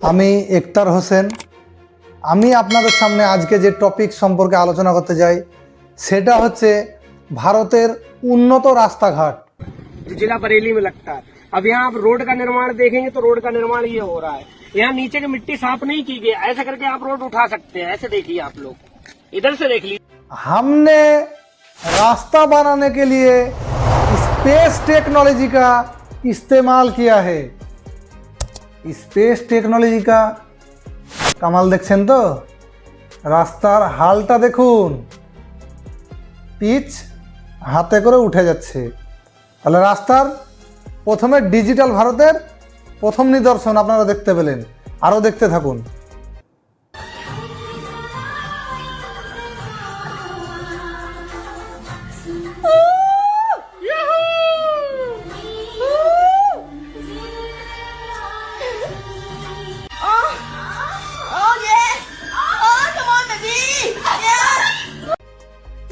আমি একতার হোসেন আমি আপনাদের সামনে আজকে যে টপিক সম্পর্কে আলোচনা করতে যাই সেটা হচ্ছে ভারতের উন্নত রাস্তাঘাট जो जिला बरेली में लगता है अब यहाँ आप रोड का निर्माण देखेंगे तो रोड का निर्माण ये हो रहा है यहाँ नीचे की मिट्टी साफ नहीं की गई ऐसा करके आप रोड उठा सकते हैं ऐसे देखिए आप लोग इधर से देख लीजिए हमने रास्ता बनाने के लिए स्पेस टेक्नोलॉजी का इस्तेमाल किया है স্পেস টেকনোলজি কা। কামাল দেখছেন তো? রাস্তার হালটা দেখুন। পিচ হাতে করে উঠে যাচ্ছে। তাহলে রাস্তার প্রথমে ডিজিটাল ভারতের প্রথম নিদর্শন আপনারা দেখতে পেলেন। আরও দেখতে থাকুন।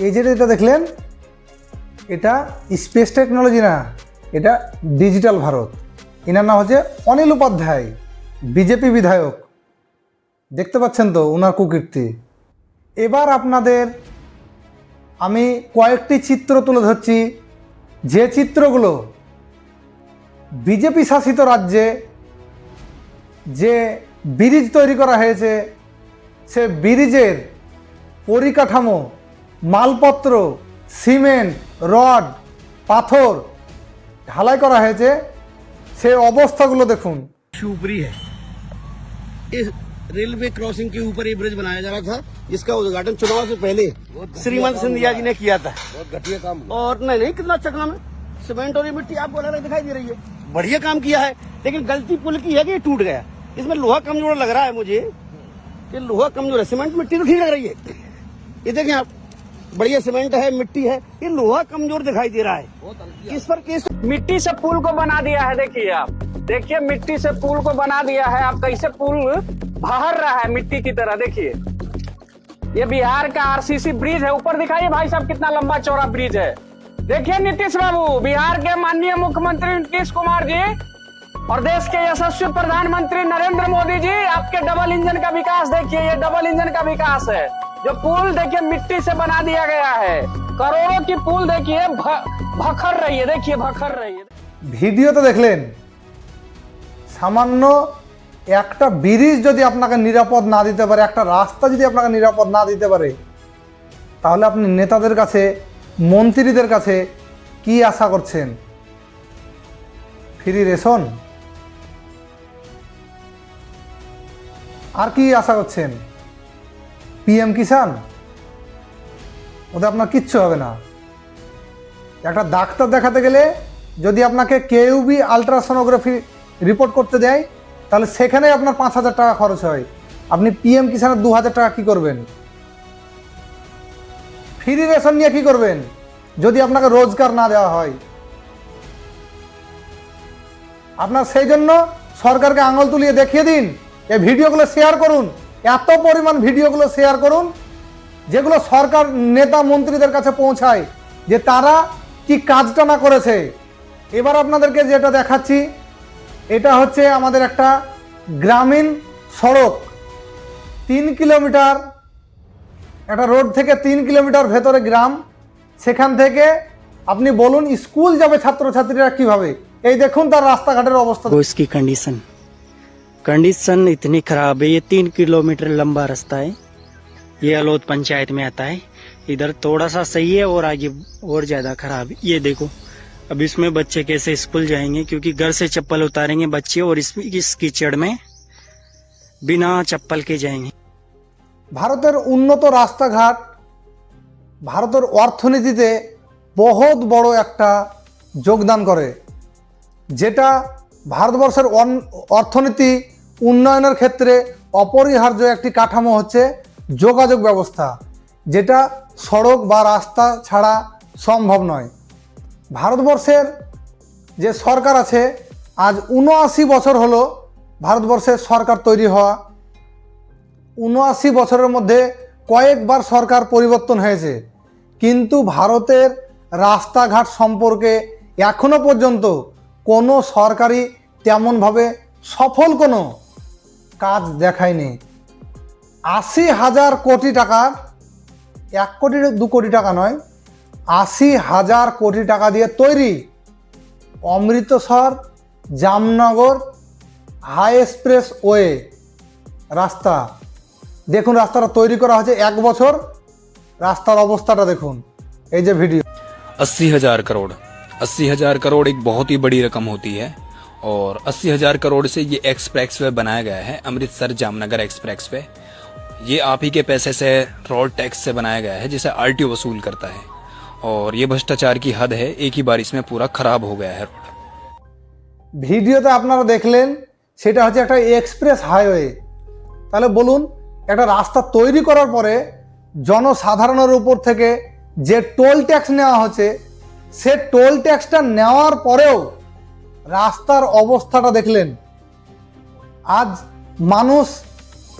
এই যে এটা দেখলেন, এটা স্পেস টেকনোলজি না, এটা ডিজিটাল ভারত। এনার নাম হচ্ছে অনিল উপাধ্যায়, বিজেপি বিধায়ক। দেখতে পাচ্ছেন তো ওনার কুকীর্তি। এবার আপনাদের আমি কয়েকটি চিত্র তুলে ধরছি। যে চিত্রগুলো বিজেপি শাসিত রাজ্যে যে ব্রিজ তৈরি করা হয়েছে, সে ব্রিজের পরিকাঠামো মালপত্র সিমেন্ট রড পাথর ঢালাই করা হয়েছে সে অবস্থাগুলো দেখুন के ऊपर ही है इस रेलवे क्रॉसिंग के ऊपर ये ब्रिज बनाया जा रहा था जिसका उद्घाटन चुनाव से पहले श्रीमंत सिंधिया जी ने किया था बहुत घटिया काम और नहीं नहीं कितना अच्छा काम है सीमेंट और ये मिट्टी आपको अलग अलग दिखाई दे रही है बढ़िया काम किया है लेकिन गलती पुल की है कि ये टूट गया इसमें लोहा कमजोर लग रहा है मुझे कि लोहा कमजोर है सीमेंट मिट्टी तो ठीक लग रही है ये देखें आप बढ़िया सीमेंट है मिट्टी है ये लोहा कमज़ोर दिखाई दे रहा है। इस पर केस मिट्टी से पुल को बना दिया है देखिए आप। देखिए मिट्टी से पुल को बना दिया है। आप कैसे पुल बाहर रहा है मिट्टी की तरह देखिए। ये बिहार का आरसीसी ब्रिज है। ऊपर दिखाइए भाई साहब कितना लंबा चौड़ा ब्रिज है। देखिए नीतीश बाबू बिहार के माननीय मुख्यमंत्री नीतीश कुमार जी और देश के यशस्वी प्रधानमंत्री नरेंद्र मोदी जी आपके डबल इंजन का विकास देखिए ये डबल इंजन का विकास है। जो पुल देखिए मिट्टी से बना दिया गया है करोड़ों की पुल देखिए भ- भखर रही है देखिए भखर रही है ভিডিও তো দেখলেন সামান্য একটা ব্রিজ যদি আপনাকে নিরাপদ না দিতে পারে একটা রাস্তা যদি আপনাকে নিরাপদ না দিতে পারে তাহলে আপনি নেতাদের কাছে মন্ত্রীদের কাছে কি আশা করছেন ফ্রি রেশন আর কি আশা করছেন পিএম কিষান ওদের আপনার কিচ্ছু হবে না। একটা ডাক্তার দেখাতে গেলে যদি আপনাকে কেউবি আলট্রাসোনোগ্রাফি রিপোর্ট করতে দেয়, তাহলে সেখানে আপনার পাঁচ হাজার টাকা খরচ হয়। আপনি পিএম কিষানের দু হাজার টাকা কী করবেন? ফ্রি রেশন নিয়ে কী করবেন? যদি আপনাকে রোজগার না দেওয়া হয়। আপনার সেই জন্য সরকারকে আঙুল তুলিয়ে দেখিয়ে দিন, এই ভিডিওগুলো শেয়ার করুন। এত পরিমাণ ভিডিওগুলো শেয়ার করুন, যেগুলো সরকার নেতা মন্ত্রীদের কাছে পৌঁছায় যে তারা কি কাজটা না করেছে। এবার আপনাদেরকে যেটা দেখাচ্ছি, এটা হচ্ছে আমাদের একটা গ্রামীণ সড়ক। তিন কিলোমিটার, একটা রোড থেকে তিন কিলোমিটার ভেতরে গ্রাম। সেখান থেকে আপনি বলুন, স্কুল যাবে ছাত্রছাত্রীরা কীভাবে? এই দেখুন তার রাস্তাঘাটের অবস্থা। কন্ডিশন कंडीशन कंडीशन इतनी खराब है ये तीन किलोमीटर लंबा रास्ता है ये अलोद पंचायत में आता है इधर थोड़ा सा सही है और आगे और ज्यादा खराब है ये देखो अब इसमें बच्चे कैसे स्कूल जाएंगे क्योंकि घर से चप्पल उतारेंगे बच्चे और इस, इस कीचड़ में बिना चप्पल के जाएंगे ভারতের উন্নত রাস্তাঘাট ভারতের অর্থনীতিতে বহুত বড় একটা যোগদান করে যেটা ভারতবর্ষের অন- অর্থনীতি উন্নয়নের ক্ষেত্রে অপরিহার্য একটি কাঠামো হচ্ছে যোগাযোগ ব্যবস্থা, যেটা সড়ক বা রাস্তা ছাড়া সম্ভব নয়। ভারতবর্ষের যে সরকার আছে, আজ উনআশি বছর হলো ভারতবর্ষের সরকার তৈরি হওয়া। উনআশি বছরের মধ্যে কয়েকবার সরকার পরিবর্তন হয়েছে, কিন্তু ভারতের রাস্তাঘাট সম্পর্কে এখনও পর্যন্ত কোনো সরকারি তেমনভাবে সফল কোনো কাজ দেখায়নি আশি হাজার কোটি টাকার এক কোটি দু কোটি টাকা নয় আশি হাজার কোটি টাকা দিয়ে তৈরি Amritsar Jamnagar high expressway রাস্তা দেখুন রাস্তাটা তৈরি করা হয়েছে এক বছর রাস্তার অবস্থাটা দেখুন এই যে ভিডিও अस्सी हजार करोड़ अस्सी हजार करोड़ एक बहुत ही बड़ी रकम होती है और अस्सी हजार करोड़ से ये एक्सप्रेस वे बनाया गया है अमृतसर जामनगर एक्सप्रेस वे ये आप ही के पैसे से रोड टैक्स से बनाया गया है जिसे आरटीओ वसूल करता है और ये भ्रष्टाचार की हद है एक ही बारिश में पूरा खराब हो गया है रोड ভিডিওতে আপনারা দেখলেন সেটা হচ্ছে একটা এক্সপ্রেস হাইওয়ে তাহলে বলুন একটা রাস্তা তৈরি করার পরে জনসাধারণের উপর থেকে যে টোল ট্যাক্স নেওয়া হচ্ছে সে টোল ট্যাক্সটা নেওয়ার পরেও রাস্তার অবস্থাটা দেখলেন। আজ মানুষ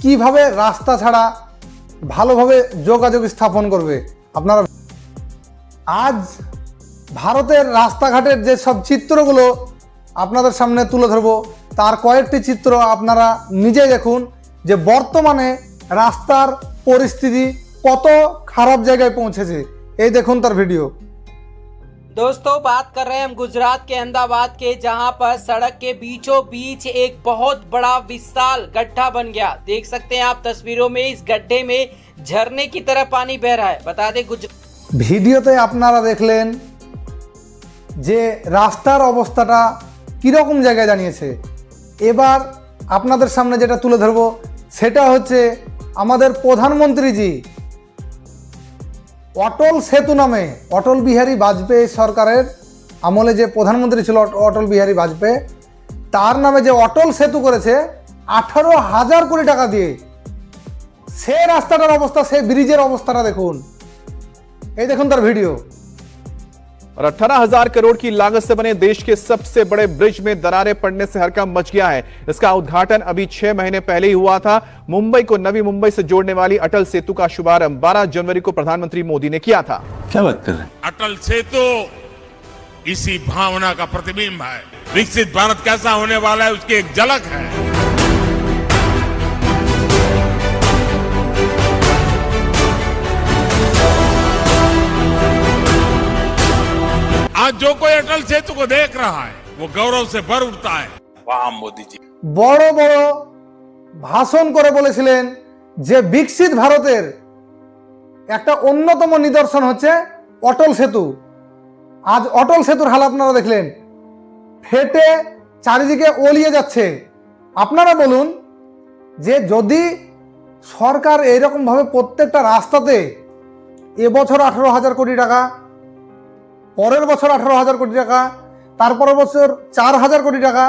কীভাবে রাস্তা ছাড়া ভালোভাবে যোগাযোগ স্থাপন করবে? আপনারা আজ ভারতের রাস্তাঘাটের যে সব চিত্রগুলো আপনাদের সামনে তুলে ধরবো, তার কয়েকটি চিত্র আপনারা নিজে দেখুন যে বর্তমানে রাস্তার পরিস্থিতি কত খারাপ জায়গায় পৌঁছেছে। এই দেখুন তার ভিডিও। दोस्तों बात कर रहे हैं हम गुजरात के अहमदाबाद के जहां पर सड़क के बीचों बीच एक बहुत बड़ा विशाल गड्ढा बन गया देख सकते हैं आप तस्वीरों में इस गड्ढे में झरने की तरह पानी बह रहा है बता दें गुजरात ভিডিওতে আপনারা দেখলেন যে রাস্তার অবস্থাটা কীরকম জায়গায় দাঁড়িয়েছে এবার আপনাদের সামনে যেটা তুলে ধরবো সেটা হচ্ছে আমাদের প্রধানমন্ত্রীজি অটল সেতু নামে অটল বিহারী বাজপেয়ী সরকারের আমলে যে প্রধানমন্ত্রী ছিল অটল বিহারী বাজপেয়ী, তার নামে যে অটল সেতু করেছে, আঠারো হাজার কোটি টাকা দিয়ে। সে রাস্তাটার অবস্থা, সে ব্রিজের অবস্থাটা দেখুন। এই দেখুন তার ভিডিও। और अठारह हज़ार करोड़ की लागत से बने देश के सबसे बड़े ब्रिज में दरारें पड़ने से हरकम मच गया है। इसका उद्घाटन अभी छह महीने पहले ही हुआ था। मुंबई को नवी मुंबई से जोड़ने वाली अटल सेतु का शुभारंभ 12 जनवरी को प्रधानमंत्री मोदी ने किया था। क्या बात कर रहे हैं? अटल सेतु इसी भावना का प्रतिबिंब है। विकसित भारत कैसा होने वाला है उसकी एक झलक है। आज जो कोई अटल सेतु को देख रहा है वो गौरव से भर उठता है वाह मोदी जी বড় বড় ভাষণ করে বলেছিলেন যে বিকশিত ভারতের একটা অন্যতম নিদর্শন হচ্ছে অটল সেতু আজ অটল সেতুর হাল আপনারা দেখলেন ফেটে চারিদিকে ওলিয়ে যাচ্ছে আপনারা বলুন যে যদি সরকার এইরকমভাবে প্রত্যেকটা রাস্তাতে এবছর আঠারো হাজার কোটি টাকা পরের বছর আঠারো হাজার কোটি টাকা তারপরের বছর চার হাজার কোটি টাকা।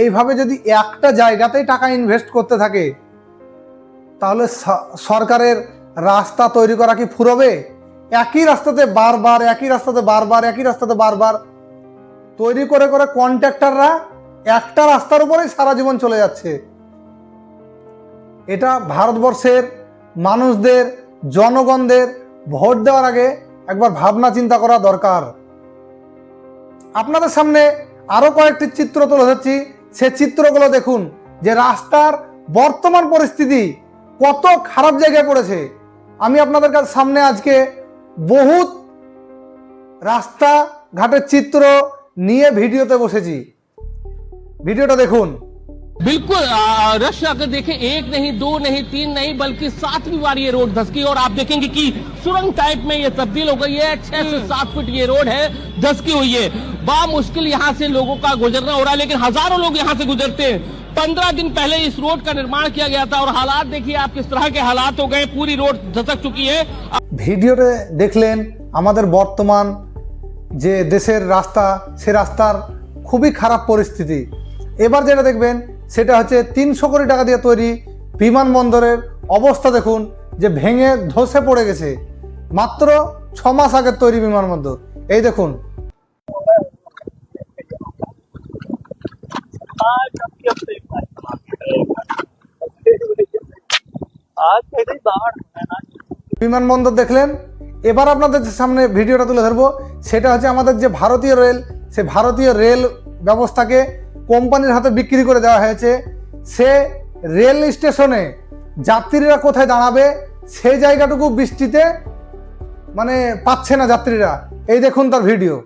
এইভাবে যদি একটা জায়গাতেই টাকা ইনভেস্ট করতে থাকে, তাহলে সরকারের রাস্তা তৈরি করা কি ফুরবে? একই রাস্তাতে বারবার, একই রাস্তাতে বারবার, একই রাস্তাতে বারবার। তৈরি করে করে কন্ট্রাক্টররা একটা রাস্তার উপরেই সারা জীবন চলে যাচ্ছে। এটা ভারতবর্ষের মানুষদের, জনগণদের ভোট দেওয়ার আগে একবার ভাবনা চিন্তা করা দরকার। আপনাদের সামনে আরও কয়েকটি চিত্র তুলে ধরছি। সে চিত্রগুলো দেখুন, যে রাস্তার বর্তমান পরিস্থিতি কত খারাপ জায়গায় পড়েছে। আমি আপনাদের কাছে সামনে আজকে বহুত রাস্তা ঘাটের চিত্র নিয়ে ভিডিওতে বসেছি। ভিডিওটা দেখুন। बिल्कुल आ, रश अगर देखें एक नहीं दो नहीं तीन नहीं बल्कि सातवीं बार ये रोड धसकी और आप देखेंगे कि सुरंग टाइप में ये तब्दील हो गई है छह से सात फीट ये रोड है धसकी हुई है बा मुश्किल यहाँ से लोगों का गुजरना हो रहा है लेकिन हजारों लोग यहाँ से गुजरते हैं पंद्रह दिन पहले इस रोड का निर्माण किया गया था और हालात देखिए आप किस तरह के हालात हो गए पूरी रोड धसक चुकी है ভিডিওতে দেখলেন আমাদের বর্তমান যে দেশের রাস্তা সে রাস্তার খুবই খারাপ পরিস্থিতি এবার যেটা দেখবেন সেটা হচ্ছে তিনশো কোটি টাকা দিয়ে তৈরি বিমানবন্দরের অবস্থা দেখুন যে ভেঙে ধসে পড়ে গেছে। মাত্র ছ মাস আগের তৈরি বিমানবন্দর। এই দেখুন। বিমানবন্দর দেখলেন। এবার আপনাদের সামনে ভিডিওটা তুলে ধরবো সেটা হচ্ছে আমাদের যে ভারতীয় রেল সে ভারতীয় রেল ব্যবস্থাকে কোম্পানির হাতে বিক্রি করে দেওয়া হয়েছে। সে রেল স্টেশনে যাত্রীরা কোথায় দাঁড়াবে, সে জায়গাটুকু বৃষ্টিতে মানে পাচ্ছে না যাত্রীরা। এই দেখুন তার ভিডিও।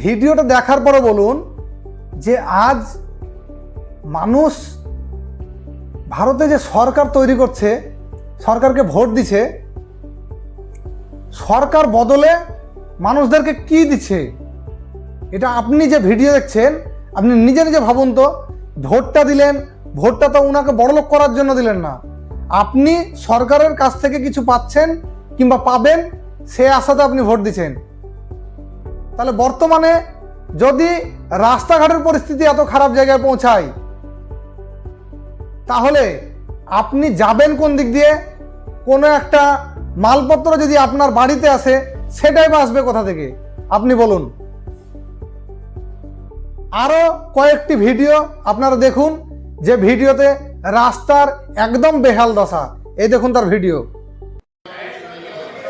ভিডিওটা দেখার পরে বলুন যে আজ মানুষ ভারতে যে সরকার তৈরি করছে সরকারকে ভোট দিছে, সরকার বদলে মানুষদেরকে কি দিচ্ছে? এটা আপনি যে ভিডিও দেখছেন, আপনি নিজে নিজে ভাবুন তো, ভোটটা দিলেন, ভোটটা তো ওনাকে বড়লোক করার জন্য দিলেন না। আপনি সরকারের কাছ থেকে কিছু পাচ্ছেন কিংবা পাবেন, সে আশাতে আপনি ভোট দিচ্ছেন। তাহলে বর্তমানে যদি রাস্তাঘাটের পরিস্থিতি এত খারাপ জায়গায় পৌঁছায়, তাহলে আপনি যাবেন কোন দিক দিয়ে? কোনো একটা মালপত্র যদি আপনার বাড়িতে আসে সেটাই বা আসবে কোথা থেকে আপনি বলুন আরো কয়েকটি ভিডিও আপনারা দেখুন যে ভিডিওতে রাস্তার একদম বেহাল দশা এই দেখুন তার ভিডিও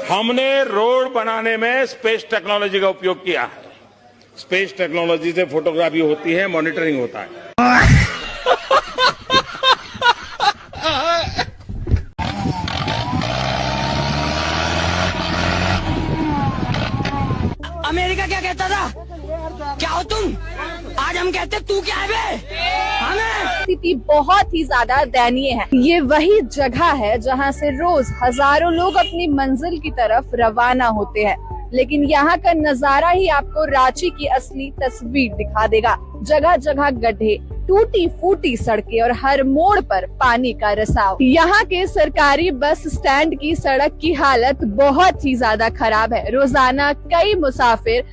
हमने रोड बनाने में स्पेस टेक्नोलॉजी का उपयोग किया है स्पेस टेक्नोलॉजी से फोटोग्राफी होती है मॉनिटरिंग होता है कहते, तू क्या है स्थिति बहुत ही ज़्यादा दयनीय है। ये वही जगह है जहाँ से रोज हज़ारों लोग अपनी मंजिल की तरफ़ रवाना होते हैं। लेकिन यहाँ का नज़ारा ही आपको रांची की असली तस्वीर दिखा देगा। जगह जगह गड्ढे टूटी फूटी सड़कें और हर मोड़ पर पानी का रसाव। यहाँ के सरकारी बस स्टैंड की सड़क की हालत बहुत ही ज़्यादा खराब है। रोज़ाना कई मुसाफिर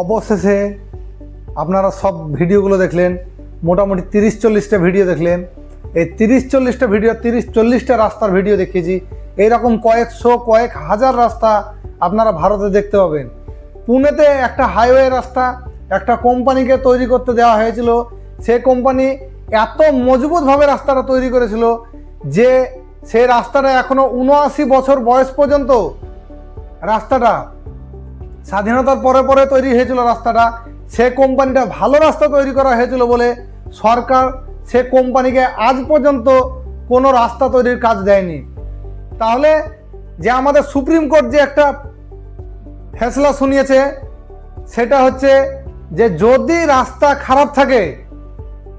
অবশেষে আপনারা সব ভিডিওগুলো দেখলেন, মোটামুটি তিরিশ চল্লিশটা ভিডিও দেখলেন। এই তিরিশ চল্লিশটা ভিডিও, তিরিশ চল্লিশটা রাস্তার ভিডিও দেখিয়েছি। এইরকম কয়েকশো কয়েক হাজার রাস্তা আপনারা ভারতে দেখতে পাবেন। পুনেতে একটা হাইওয়ে রাস্তা, একটা কোম্পানিকে তৈরি করতে দেওয়া হয়েছিল। সে কোম্পানি এত মজবুতভাবে রাস্তাটা তৈরি করেছিল যে সেই রাস্তাটা এখনও উনআশি বছর বয়স পর্যন্ত রাস্তাটা স্বাধীনতার পরে পরে তৈরি হয়েছিল রাস্তাটা, সে কোম্পানিটা ভালো রাস্তা তৈরি করা হয়েছিল বলে সরকার সে কোম্পানিকে আজ পর্যন্ত কোনো রাস্তা তৈরির কাজ দেয়নি। তাহলে যে আমাদের সুপ্রিম কোর্ট যে একটা ফেসলা শুনিয়েছে, সেটা হচ্ছে যে যদি রাস্তা খারাপ থাকে,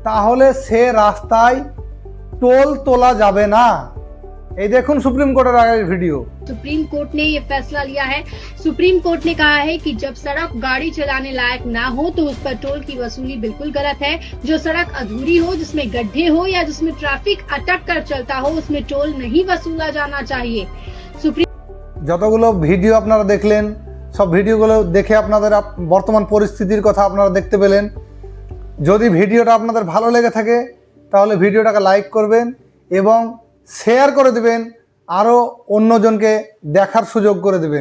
তাহলে সে রাস্তায় টোল তোলা যাবে না। এই দেখুন সুপ্রিম কোর্টের আগের ভিডিও सुप्रीम कोर्ट ने ये फैसला लिया है सुप्रीम कोर्ट ने कहा है कि जब सड़क गाड़ी चलाने लायक ना हो तो उस पर टोल की वसूली बिल्कुल गलत है जो सड़क अधूरी हो जिसमें गड्ढे हो या जिसमें ट्रैफिक अटक कर चलता हो उसमें टोल नहीं वसूला जाना चाहिए सुप्रीम যতগুলো ভিডিও আপনারা দেখলেন সব ভিডিওগুলো দেখে আপনাদের আপ- বর্তমান পরিস্থিতির কথা আপনারা দেখতে পেলেন যদি ভিডিওটা আপনাদের ভালো লেগে থাকে তাহলে ভিডিওটাকে লাইক করবেন এবং শেয়ার করে দেবেন আরও অন্যজনকে দেখার সুযোগ করে দেবেন।